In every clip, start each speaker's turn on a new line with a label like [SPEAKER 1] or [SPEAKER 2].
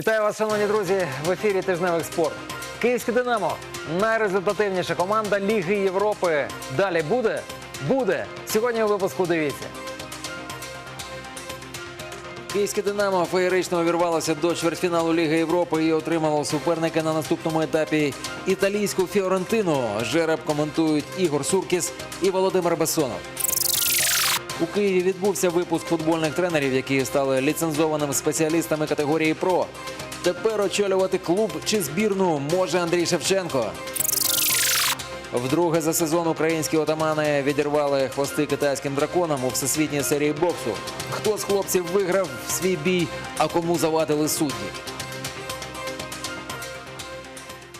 [SPEAKER 1] Вітаю вас, шановні друзі, в ефірі тижневих спорт. Київське Динамо найрезультативніша команда Ліги Європи. Далі буде? Буде. Сьогодні у випуску дивіться. Київське Динамо феєрично увірвалося до чвертьфіналу Ліги Європи і отримало суперника на наступному етапі італійську Фіорентину. Жереб коментують Ігор Суркіс і Володимир Бесонов. У Києві відбувся випуск футбольних тренерів, які стали ліцензованими спеціалістами категорії ПРО. Тепер очолювати клуб чи збірну може Андрій Шевченко. Вдруге за сезон українські отамани відірвали хвости китайським драконам у всесвітній серії боксу. Хто з хлопців виграв свій бій, а кому завадили судді?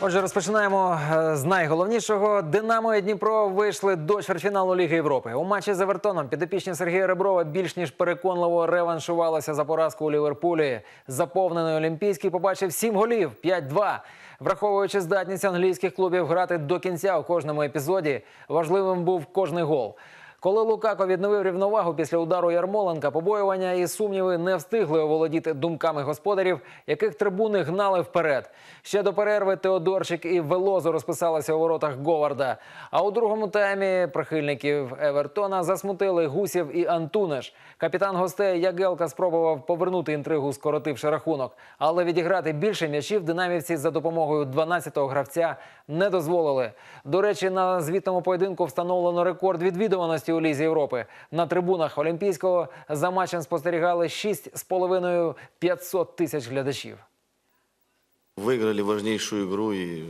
[SPEAKER 1] Отже, розпочинаємо е, з найголовнішого. Динамо і Дніпро вийшли до чвертьфіналу Ліги Європи. У матчі з Евертоном підопічні Сергія Реброва більш ніж переконливо реваншувалися за поразку у Ліверпулі. Заповнений Олімпійський побачив сім голів 5-2. Враховуючи здатність англійських клубів грати до кінця у кожному епізоді, важливим був кожний гол. Коли Лукако відновив рівновагу після удару Ярмоленка, побоювання і сумніви не встигли оволодіти думками господарів, яких трибуни гнали вперед. Ще до перерви Теодорчик і Велозо розписалися у воротах Говарда. А у другому таймі прихильників Евертона засмутили Гусів і Антунеш. Капітан гостей Ягелка спробував повернути інтригу, скоротивши рахунок. Але відіграти більше м'ячів динамівці за допомогою 12-го гравця не дозволили. До речі, на звітному поєдинку встановлено рекорд відвідуваності у Лізі Європи. На трибунах Олімпійського за матчем спостерігали 6,5 500 тисяч глядачів.
[SPEAKER 2] Выиграли важнейшую игру и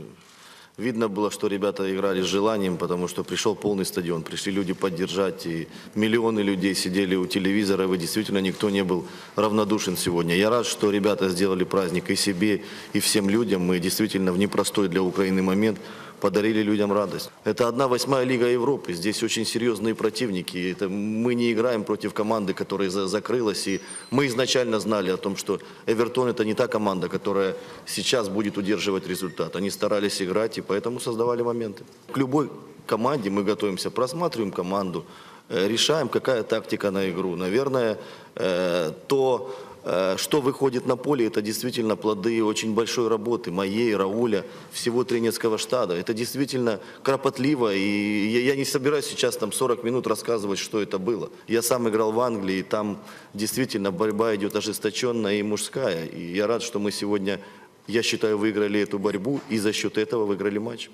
[SPEAKER 2] видно было, что ребята играли с желанием, потому что пришел полный стадион, пришли люди поддержать, и миллионы людей сидели у телевизора, и действительно никто не был равнодушен сегодня. Я рад, что ребята сделали праздник и себе, и всем людям. Мы действительно в непростой для Украины момент подарили людям радость. Это одна восьмая Лига Европы. Здесь очень серьезные противники. И Это мы не играем против команды, которая за- закрылась. И мы изначально знали о том, что Эвертон это не та команда, которая сейчас будет удерживать результат. Они старались играть и поэтому создавали моменты. К любой команде мы готовимся, просматриваем команду, э, решаем, какая тактика на игру. Наверное, э, то, э, что выходит на поле, это действительно плоды очень большой работы моей, Рауля, всего тренерского штаба. Это действительно кропотливо, и я, я не собираюсь сейчас там 40 минут рассказывать, что это было. Я сам играл в Англии, и там действительно борьба идет ожесточенная и мужская. И я рад, что мы сегодня, я считаю, выиграли эту борьбу, и за счет этого выиграли матч.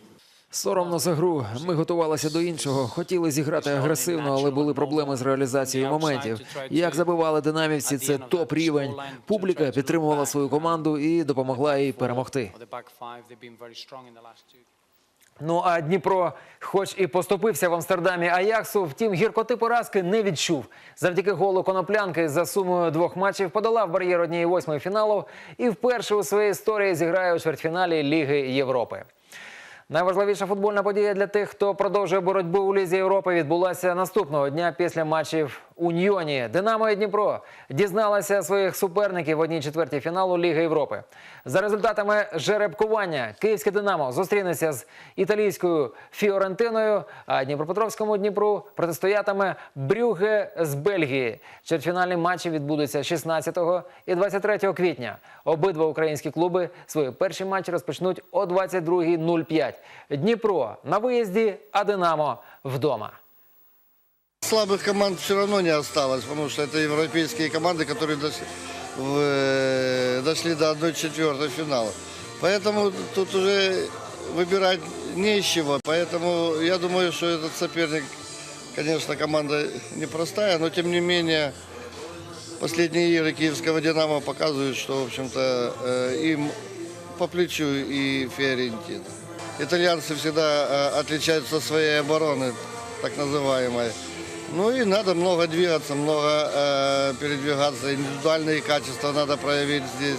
[SPEAKER 1] Соромно за гру. Ми готувалися до іншого. Хотіли зіграти агресивно, але були проблеми з реалізацією моментів. Як забивали динамівці, це топ рівень. Публіка підтримувала свою команду і допомогла їй перемогти. Ну а Дніпро, хоч і поступився в Амстердамі Аяксу, втім гіркоти поразки не відчув. Завдяки голу коноплянки за сумою двох матчів подолав бар'єр однієї восьмої фіналу і вперше у своїй історії зіграє у чвертьфіналі Ліги Європи. Найважливіша футбольна подія для тих, хто продовжує боротьбу у Лізі Європи, відбулася наступного дня після матчів у Ньйоні. Динамо і Дніпро дізналися своїх суперників в одній четвертій фіналу Ліги Європи. За результатами жеребкування київське Динамо зустрінеться з італійською Фіорентиною, а Дніпропетровському Дніпру протистоятиме Брюге з Бельгії. Чвертьфінальні матчі відбудуться 16 і 23 квітня. Обидва українські клуби свої перші матчі розпочнуть о 22.05. Дніпро на виїзді, а Динамо вдома.
[SPEAKER 3] Слабых команд все равно не осталось, потому что это европейские команды, которые дошли, в, э, дошли до 1-4 финала. Поэтому тут уже выбирать не из чего. Поэтому я думаю, что этот соперник, конечно, команда непростая, но тем не менее последние игры киевского «Динамо» показывают, что, в общем-то, э, им по плечу и Фиорентина. Итальянцы всегда э, отличаются своей обороной, так называемой. Ну и надо много двигаться, много э, передвигаться. Индивидуальные качества надо проявить здесь.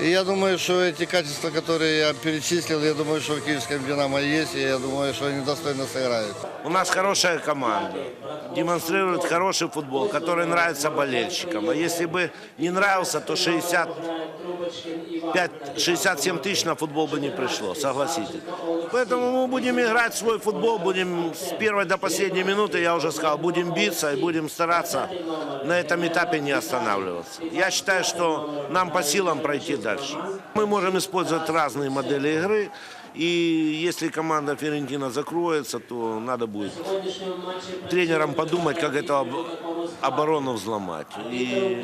[SPEAKER 3] И я думаю, что эти качества, которые я перечислил, я думаю, что в киевском «Динамо» есть, и я думаю, что они достойно сыграют.
[SPEAKER 4] У нас хорошая команда, демонстрирует хороший футбол, который нравится болельщикам. А если бы не нравился, то 60 5, 67 тысяч на футбол бы не пришло, согласитесь. Поэтому мы будем играть свой футбол, будем с первой до последней минуты, я уже сказал, будем биться и будем стараться на этом этапе не останавливаться. Я считаю, что нам по силам пройти дальше. Мы можем использовать разные модели игры, И если команда Ферентина закроется, то надо будет тренерам подумать, как эту об- оборону взломать. И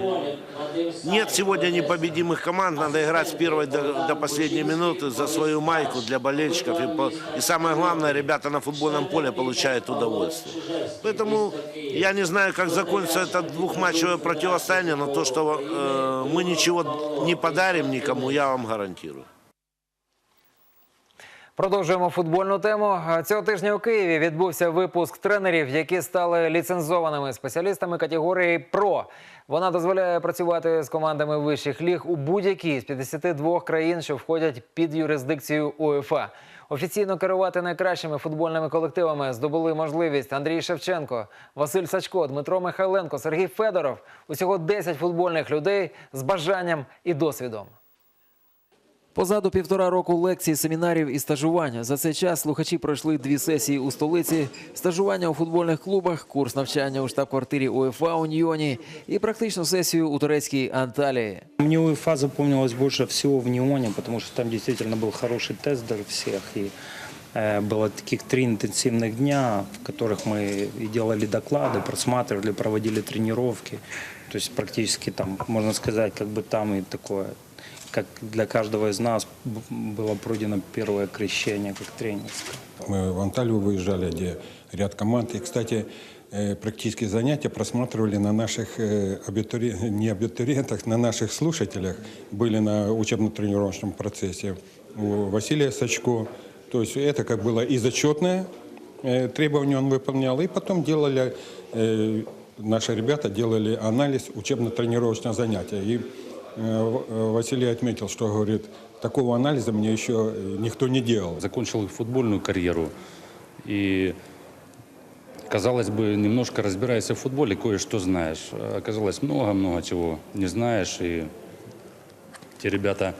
[SPEAKER 4] нет сегодня непобедимых команд, надо играть с первой до, до последней минуты за свою майку для болельщиков. И, по- и самое главное, ребята на футбольном поле получают удовольствие. Поэтому я не знаю, как закончится это двухматчевое противостояние, но то, что э, мы ничего не подарим никому, я вам гарантирую.
[SPEAKER 1] Продовжуємо футбольну тему. Цього тижня у Києві відбувся випуск тренерів, які стали ліцензованими спеціалістами категорії ПРО. Вона дозволяє працювати з командами вищих ліг у будь-якій з 52 країн, що входять під юрисдикцію УЄФА. Офіційно керувати найкращими футбольними колективами здобули можливість Андрій Шевченко, Василь Сачко, Дмитро Михайленко, Сергій Федоров. Усього 10 футбольних людей з бажанням і досвідом. Позаду півтора року лекцій, семінарів і стажування. За цей час слухачі пройшли дві сесії у столиці, стажування у футбольних клубах, курс навчання у штаб-квартирі УЄФА Уніоні і практичну сесію у турецькій Анталії.
[SPEAKER 5] Мне УЕФА запомнилось больше всего в Неоне, потому что там действительно был хороший тест для всех. И э, было таких три интенсивных дня, в которых мы и делали доклады, просматривали, проводили тренировки. То есть практически там, можно сказать, как бы там и такое, как для каждого из нас было пройдено первое крещение, как тренерское.
[SPEAKER 6] Мы в Анталию выезжали, где ряд команд. И, кстати, э, практические занятия просматривали на наших э, абитури- не абитуриентах, на наших слушателях. Были на учебно-тренировочном процессе у Василия Сачко. То есть это как было и зачетное э, требование он выполнял, и потом делали, наши ребята делали анализ учебно-тренировочного занятия. И Василий отметил, что, говорит, такого анализа мне еще э, никто не делал.
[SPEAKER 7] закончил футбольную карьеру и, казалось бы, немножко разбираясь в футболе, кое-что знаешь. Оказалось, много-много чего не знаешь. И те ребята,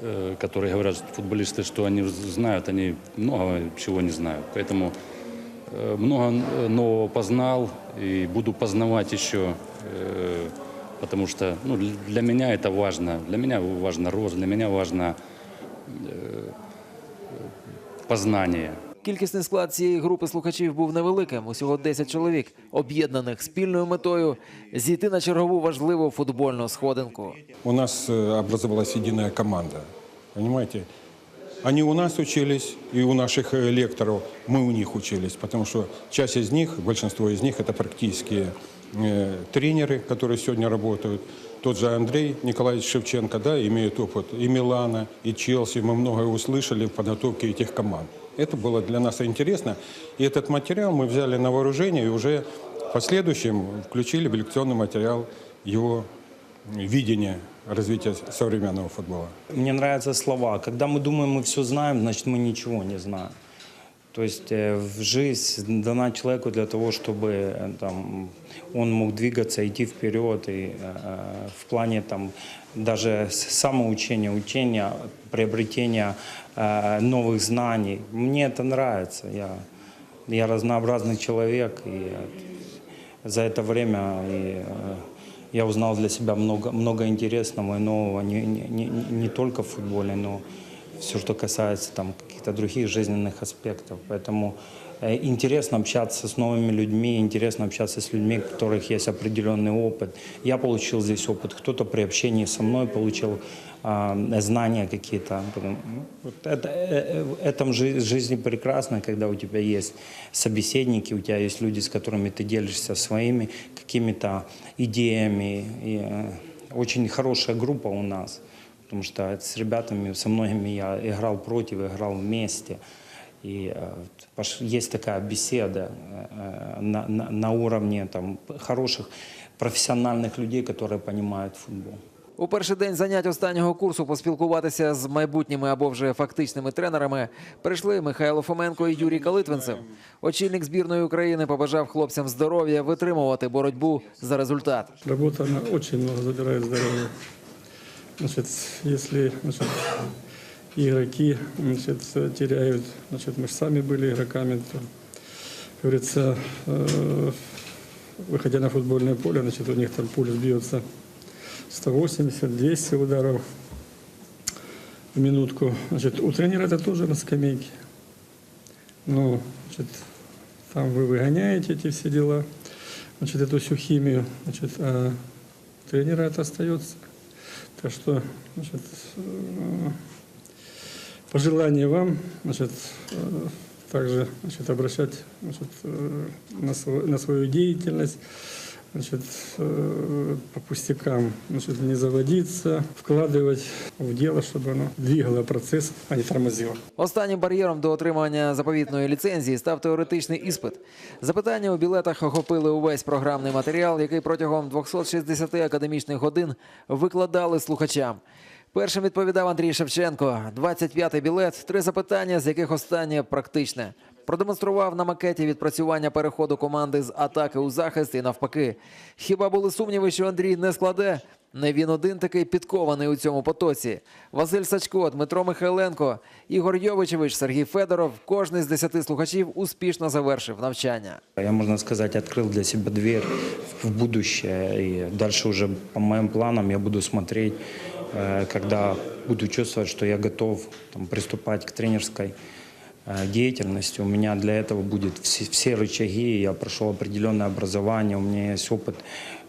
[SPEAKER 7] э, которые говорят, футболисты, что они знают, они много чего не знают. Поэтому э, много э, нового познал и буду познавать еще, э, потому что ну, для- для меня это важно. Для меня важно рост, для меня важно познание.
[SPEAKER 1] Кількісний склад цієї групи слухачів був невеликим, усього 10 чоловік, об'єднаних спільною метою зійти на чергову важливу футбольну сходинку.
[SPEAKER 6] У нас э, образовалась единая команда. Понимаете? Они у нас учились, и у наших э, лекторов мы у них учились, потому что часть из них, большинство из них, это практически э, тренеры, которые сегодня работают. Тот же Андрей Николаевич Шевченко, да, имеет опыт и Милана, и Челси. Мы многое услышали в подготовке этих команд. Это было для нас интересно. И этот материал мы взяли на вооружение и уже в последующем включили в лекционный материал его видение развития современного футбола.
[SPEAKER 5] Мне нравятся слова. Когда мы думаем, мы все знаем, значит, мы ничего не знаем. То есть э, в жизнь дана человеку для того, чтобы э, там, он мог двигаться, идти вперед. И э, в плане там, даже самоучения, учения, приобретения э, новых знаний. Мне это нравится. Я, я разнообразный человек. И э, за это время и, э, я узнал для себя много, много интересного и нового, не, не, не, не только в футболе, но все, что касается там, каких-то других жизненных аспектов. Поэтому э, интересно общаться с новыми людьми, интересно общаться с людьми, у которых есть определенный опыт. Я получил здесь опыт, кто-то при общении со мной получил а, знания какие-то. Ну, вот это, э, э, этом жи- жизни прекрасно, когда у тебя есть собеседники, у тебя есть люди, с которыми ты делишься своими какими-то идеями. И, э, очень хорошая группа у нас, потому что с ребятами, со многими я играл против, играл вместе. И э, пош- есть такая беседа э, на, на, на уровне там, хороших профессиональных людей, которые понимают футбол.
[SPEAKER 1] У перший день занять останнього курсу поспілкуватися з майбутніми або вже фактичними тренерами прийшли Михайло Фоменко і Юрій Калитвинцев. Очільник збірної України побажав хлопцям здоров'я витримувати боротьбу за результат.
[SPEAKER 8] Работа, она очень много забирает здоровья. Значит, если значит, игроки значит, теряют, значит, мы же сами были игроками, то, как говорится, э, выходя на футбольное поле, значит, у них там пульс бьется 180-200 ударов в минутку. Значит, у тренера это тоже на скамейке. Ну, значит, там вы выгоняете эти все дела, значит, эту всю химию, значит, а тренера это остается. Так что, значит, э, пожелание вам, значит, э, также значит, обращать значит, э, на, свой- на свою деятельность, значит, э, по пустякам значит, не заводиться, вкладывать в дело, чтобы оно двигало процесс, а не тормозило.
[SPEAKER 1] Останнім бар'єром до отримання заповітної ліцензії став теоретичний іспит. Запитання у білетах охопили увесь програмний матеріал, який протягом 260 академічних годин викладали слухачам. Першим відповідав Андрій Шевченко. 25-й білет, три запитання, з яких останнє практичне. Продемонстрував на макеті відпрацювання переходу команди з атаки у захист і навпаки. Хіба були сумніви, що Андрій не складе? Не він один такий підкований у цьому потоці. Василь Сачко, Дмитро Михайленко, Ігор Йовичевич, Сергій Федоров. Кожний з десяти слухачів успішно завершив навчання.
[SPEAKER 5] Я, можно сказать, открыл для себя дверь в будущее. И дальше уже по моим планам я буду смотреть, э, когда буду чувствовать, что я готов там, приступать к тренерской э, деятельности. У меня для этого будет все, все рычаги. Я прошел определенное образование, у меня есть опыт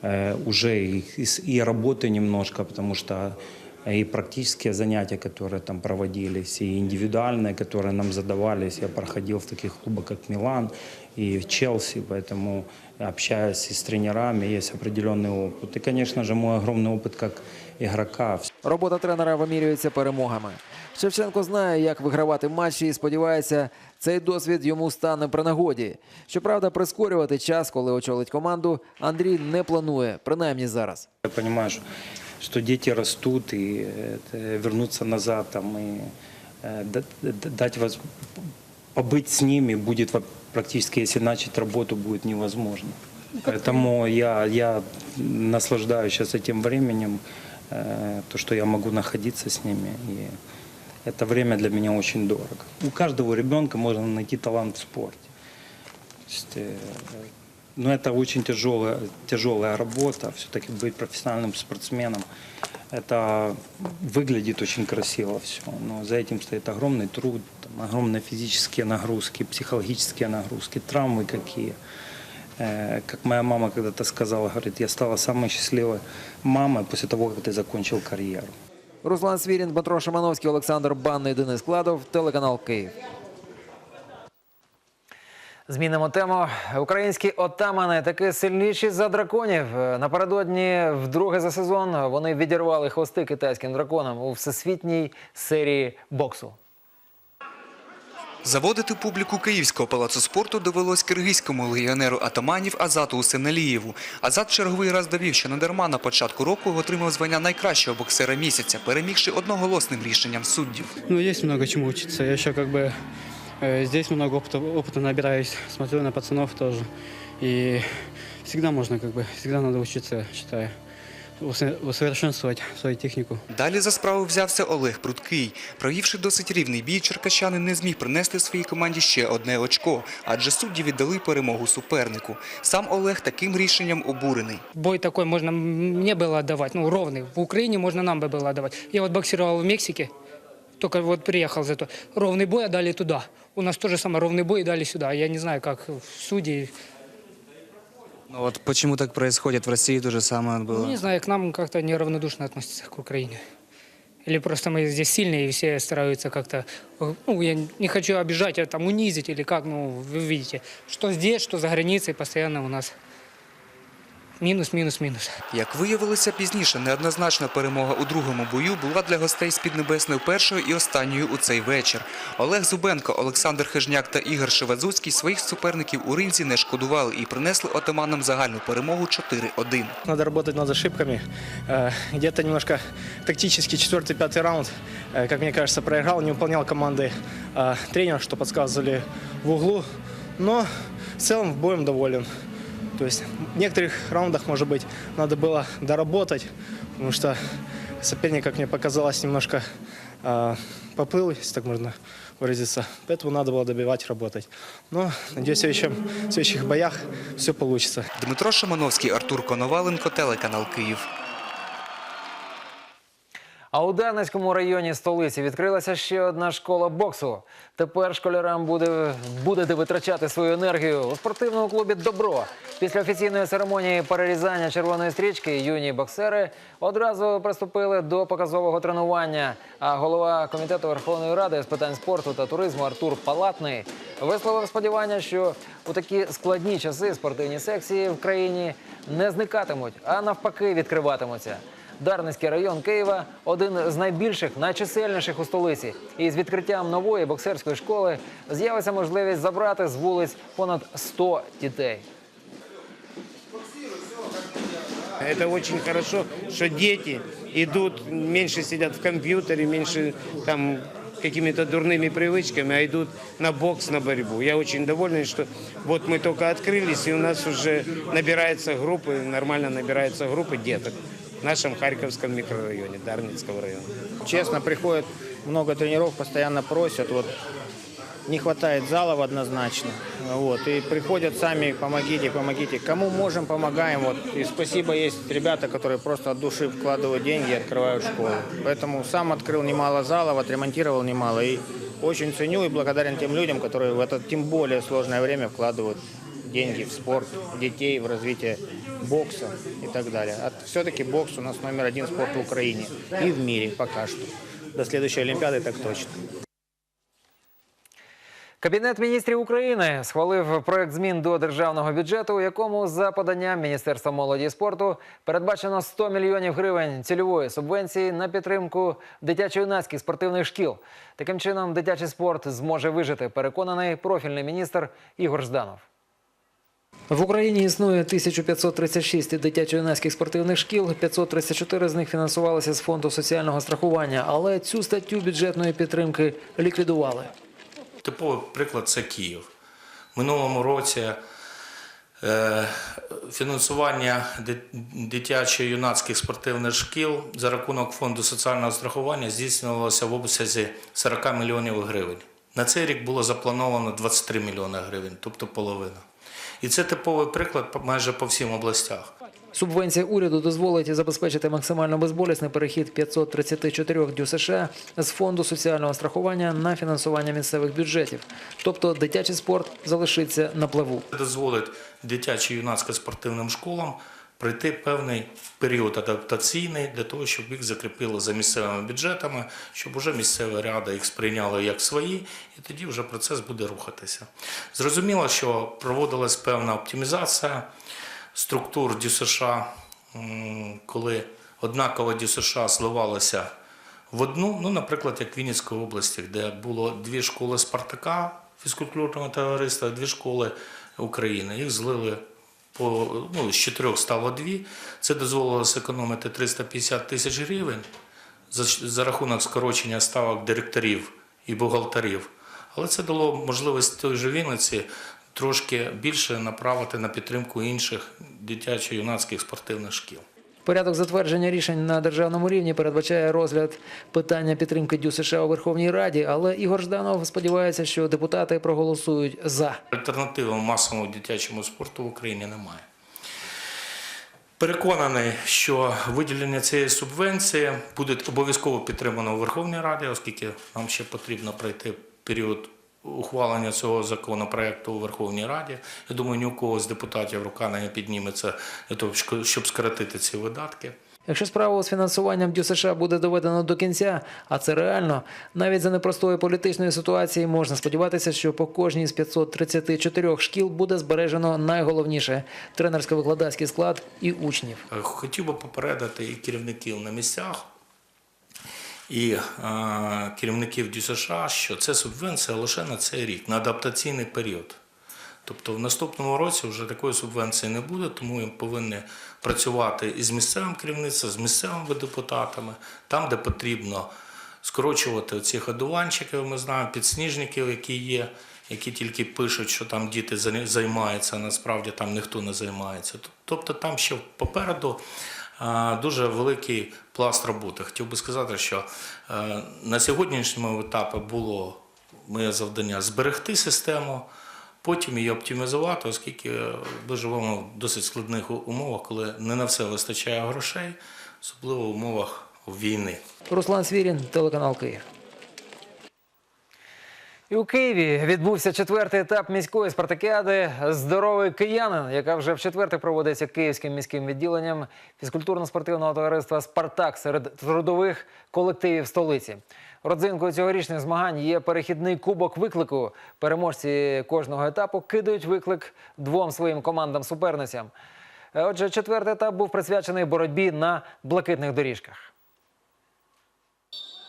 [SPEAKER 5] э, уже и, и с- и работы немножко, потому что и практические занятия, которые там проводились, и индивидуальные, которые нам задавались. Я проходил в таких клубах, как Милан и Челси, поэтому общаясь и с тренерами, есть определенный опыт. И, конечно же, мой огромный опыт как игрока.
[SPEAKER 1] Робота тренера вимірюється перемогами. Шевченко знає, як вигравати матчі, і сподівається, цей досвід йому стане при нагоді. Щоправда, прискорювати час, коли очолить команду, Андрій не планує, принаймні зараз.
[SPEAKER 5] Я понимаю, что, что дети растут, и это, вернуться назад там, и э, да- да- дать воз... побыть с ними будет во- практически, если начать работу, будет невозможно. Поэтому я, я наслаждаюсь сейчас этим временем, э, то, что я могу находиться с ними. И это время для меня очень дорого. У каждого ребенка можно найти талант в спорте. То есть, э, но это очень тяжелая, тяжелая работа. Все-таки быть профессиональным спортсменом, это выглядит очень красиво все. Но за этим стоит огромный труд, там, огромные физические нагрузки, психологические нагрузки, травмы какие. Э, Как моя мама когда-то сказала, говорит, я стала самой счастливой мамой после того, как ты закончил карьеру.
[SPEAKER 1] Руслан Свірін, Дмитро Шимановський, Олександр Банний, Денис Кладов, телеканал Київ. Змінимо тему. Українські отамани таки сильніші за драконів. Напередодні, вдруге за сезон, вони відірвали хвости китайським драконам у всесвітній серії боксу.
[SPEAKER 9] Заводити публіку Київського палацу спорту довелось киргизькому легіонеру атаманів Азату Усеналієву. Азат черговий раз довів, що недарма на початку року отримав звання найкращого боксера місяця, перемігши одноголосним рішенням суддів.
[SPEAKER 10] Ну, есть много чему учиться. Я еще как бы э, здесь много опыта, опыта набираюсь, смотрю на пацанов тоже. И всегда можно, как бы, всегда надо учиться, считаю, усо- усовершенствовать свою технику.
[SPEAKER 9] Далі за справу взявся Олег Прудкий. Провівши досить рівний бій, черкащанин не зміг принести своїй команді ще одне очко, адже судді віддали перемогу супернику. Сам Олег таким рішенням обурений.
[SPEAKER 11] Бой такой можно мне было отдавать, ну, ровный. В Украине можно нам бы было отдавать. Я вот боксировал в Мексике, только вот приехал за то. Ровный бой отдали туда. У нас тоже самое ровный бой и дали сюда. Я не знаю, как судьи.
[SPEAKER 9] Ну вот почему так происходит? В России то же самое
[SPEAKER 11] Ну, не знаю, к нам как-то неравнодушно относятся к Украине. Или просто мы здесь сильные, и все стараются как-то... Ну, я не хочу обижать, а там унизить или как, ну, вы видите. Что здесь, что за границей, постоянно у нас минус, минус, минус.
[SPEAKER 9] Як виявилося пізніше, неоднозначна перемога у другому бою була для гостей з Піднебесної першою і останньою у цей вечір. Олег Зубенко, Олександр Хижняк та Ігор Шевадзуцький своїх суперників у ринзі не шкодували і принесли отаманам загальну перемогу 4-1.
[SPEAKER 10] Надо работать над ошибками. Э, Где-то немножко тактически четвертый, пятый раунд, э, как мне кажется, проиграл, не выполнял команды э, тренера, что подсказывали в углу. Но в целом боем доволен. То есть в некоторых раундах, может быть, надо было доработать, потому что Соперник, как мне показалось, немножко а, поплыл, если так можно выразиться. Поэтому надо было добивать, работать. Но, надеюсь, в следующем- в следующих боях все получится.
[SPEAKER 9] Дмитро Шимановський, Артур Коноваленко, телеканал Київ.
[SPEAKER 1] А у Дарницькому районі столиці відкрилася ще одна школа боксу. Тепер школярам буде, буде де витрачати свою енергію у спортивному клубі Добро. Після офіційної церемонії перерізання червоної стрічки юні боксери одразу приступили до показового тренування. А голова комітету Верховної Ради з питань спорту та туризму Артур Палатний висловив сподівання, що у такі складні часи спортивні секції в країні не зникатимуть, а навпаки відкриватимуться. Дарницький район Києва один з найбільших, найчисельніших у столиці. І з відкриттям нової боксерської школи з'явиться можливість забрати з вулиць понад 100 дітей.
[SPEAKER 10] Это очень хорошо, что дети идут, меньше сидят в компьютере, меньше там какими-то дурными привычками, а идут на бокс, на борьбу. Я очень доволен, что вот мы только открылись, и у нас уже набираются группы, нормально набираются группы деток В нашем Харьковском микрорайоне, Дарницкого района.
[SPEAKER 12] Честно, приходит много тренеров, постоянно просят, вот не хватает залов однозначно, вот, и приходят сами, помогите, помогите. Кому можем, помогаем, вот, и спасибо, есть ребята, которые просто от души вкладывают деньги и открывают школу. Поэтому сам открыл немало залов, отремонтировал немало, и очень ценю и благодарен тем людям, которые в это тем более сложное время вкладывают деньги в спорт, детей, в развитие бокса и так далее. А все-таки бокс у нас номер один спорт в Украине и в мире пока что. До следующей Олимпиады так точно.
[SPEAKER 1] Кабінет міністрів України схвалив проект змін до державного бюджету, у якому за поданням Міністерства молоді і спорту передбачено 100 мільйонів гривень цільової субвенції на підтримку дитячо-юнацьких спортивних шкіл. Таким чином, дитячий спорт зможе вижити. Переконаний профільний міністр Ігор Жданов. В Україні існує 1536 дитячо-юнацьких спортивних шкіл. 534 з них фінансувалися з фонду соціального страхування, але цю статтю бюджетної підтримки ліквідували.
[SPEAKER 13] Типовий приклад це Київ. Минулому році е, фінансування дитячо-юнацьких спортивних шкіл за рахунок фонду соціального страхування здійснювалося в обсязі 40 мільйонів гривень. На цей рік було заплановано 23 мільйони гривень, тобто половина. І це типовий приклад майже по всім областях.
[SPEAKER 1] Субвенція уряду дозволить забезпечити максимально безболісний перехід 534 дю США з фонду соціального страхування на фінансування місцевих бюджетів. Тобто дитячий спорт залишиться на плаву.
[SPEAKER 13] Дозволить дитячо-юнацько спортивним школам пройти певний період адаптаційний для того, щоб їх закріпили за місцевими бюджетами, щоб уже місцеві ради їх сприйняли як свої, і тоді вже процес буде рухатися. Зрозуміло, що проводилась певна оптимізація структур ДЮСШ, коли однаково ДЮСШ зливалося в одну, ну, наприклад, як в Вінницькій області, де було дві школи Спартака фізкультурного товариства, дві школи України. Їх злили ну, з чотирьох стало дві. Це дозволило зекономити 350 тисяч гривень за, за рахунок скорочення ставок директорів і бухгалтерів. Але це дало можливість той же Вінниці трошки більше направити на підтримку інших дитячо-юнацьких спортивних шкіл.
[SPEAKER 1] Порядок затвердження рішень на державному рівні передбачає розгляд питання підтримки дю США у Верховній Раді, але Ігор Жданов сподівається, що депутати проголосують за.
[SPEAKER 13] Альтернативи масовому дитячому спорту в Україні немає. Переконаний, що виділення цієї субвенції буде обов'язково підтримано у Верховній Раді, оскільки нам ще потрібно пройти період ухвалення цього законопроекту у Верховній Раді. Я думаю, ні у кого з депутатів рука не підніметься щоб скоротити ці видатки.
[SPEAKER 1] Якщо справу з фінансуванням дю США буде доведено до кінця, а це реально, навіть за непростої політичної ситуації можна сподіватися, що по кожній з 534 шкіл буде збережено найголовніше тренерсько-викладацький склад і учнів.
[SPEAKER 13] Е, Хотів би попередити і керівників на місцях, і е, керівників ДЮСШ, що це субвенція лише на цей рік, на адаптаційний період. Тобто в наступному році вже такої субвенції не буде, тому ми повинні працювати із місцевим керівництвом, з місцевими депутатами, там, де потрібно скорочувати ці ходуванчики, ми знаємо, підсніжників, які є, які тільки пишуть, що там діти займаються, а насправді там ніхто не займається. Тобто там ще попереду дуже великий пласт роботи. Хотів би сказати, що е, на сьогоднішньому етапі було моє завдання зберегти систему, потім її оптимізувати, оскільки ми живемо в досить складних умовах, коли не на все вистачає грошей, особливо в умовах війни.
[SPEAKER 1] Руслан Свірін, телеканал Київ. І у Києві відбувся четвертий етап міської спартакіади Здоровий киянин, яка вже в четверте проводиться київським міським відділенням фізкультурно-спортивного товариства Спартак серед трудових колективів столиці. Родзинкою цьогорічних змагань є перехідний кубок виклику. Переможці кожного етапу кидають виклик двом своїм командам-суперницям. Е, Отже, четвертий етап був присвячений боротьбі на блакитних доріжках.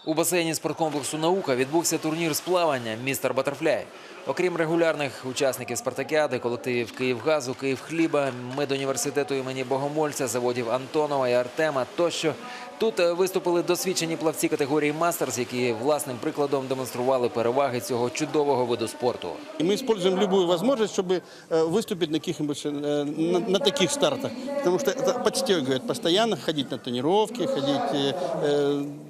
[SPEAKER 1] У басейні спорткомплексу Наука відбувся турнір з плавання Містер Батерфляй. Окрім регулярних учасників спартакіади, колективів Київгазу, Київхліба, медуніверситету імені Богомольця, заводів Антонова і Артема тощо. Тут е, виступили досвідчені плавці категорії мастерс, які власним прикладом демонстрували переваги цього чудового виду спорту.
[SPEAKER 14] И мы используем любую возможность, чтобы э, выступить на, каких-нибудь, э, на, на таких стартах. Потому что это подстегивает постоянно ходить на тренировки, ходить, э, э, м,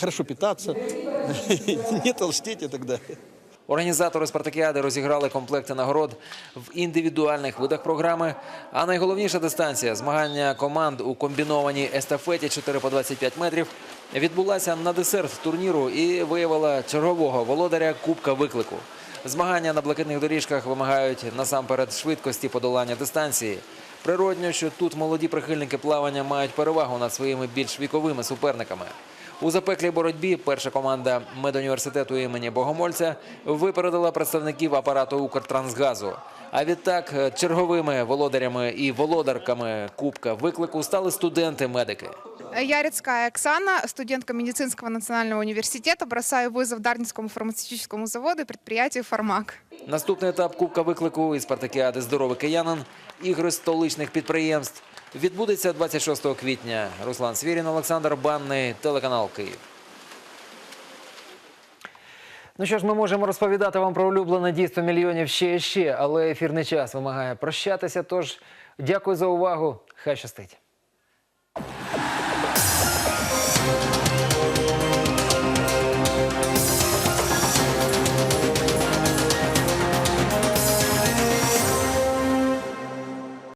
[SPEAKER 14] хорошо питаться, не толстеть и так далее.
[SPEAKER 1] Організатори спартакіади розіграли комплекти нагород в індивідуальних видах програми. А найголовніша дистанція змагання команд у комбінованій естафеті 4 по 25 метрів відбулася на десерт турніру і виявила чергового володаря Кубка виклику. Змагання на блакитних доріжках вимагають насамперед швидкості подолання дистанції. Природньо, що тут молоді прихильники плавання мають перевагу над своїми більш віковими суперниками. У запеклій боротьбі перша команда медуніверситету імені Богомольця випередила представників апарату Укртрансгазу. А відтак черговими володарями і володарками Кубка виклику стали студенти-медики.
[SPEAKER 15] Я Рецкая Оксана, студентка медицинского национального университета. Бросаю вызов Дарницкому фармацевтическому заводу и предприятию «Фармак».
[SPEAKER 1] Наступний етап Кубка виклику із спартакіади Здоровий киянин ігри столичних підприємств відбудеться 26 квітня. Руслан Свірін, Олександр Банний, телеканал Київ. Ну що ж, ми можемо розповідати вам про улюблене дійство мільйонів ще і ще, але ефірний час вимагає прощатися. Тож дякую за увагу. Хай щастить.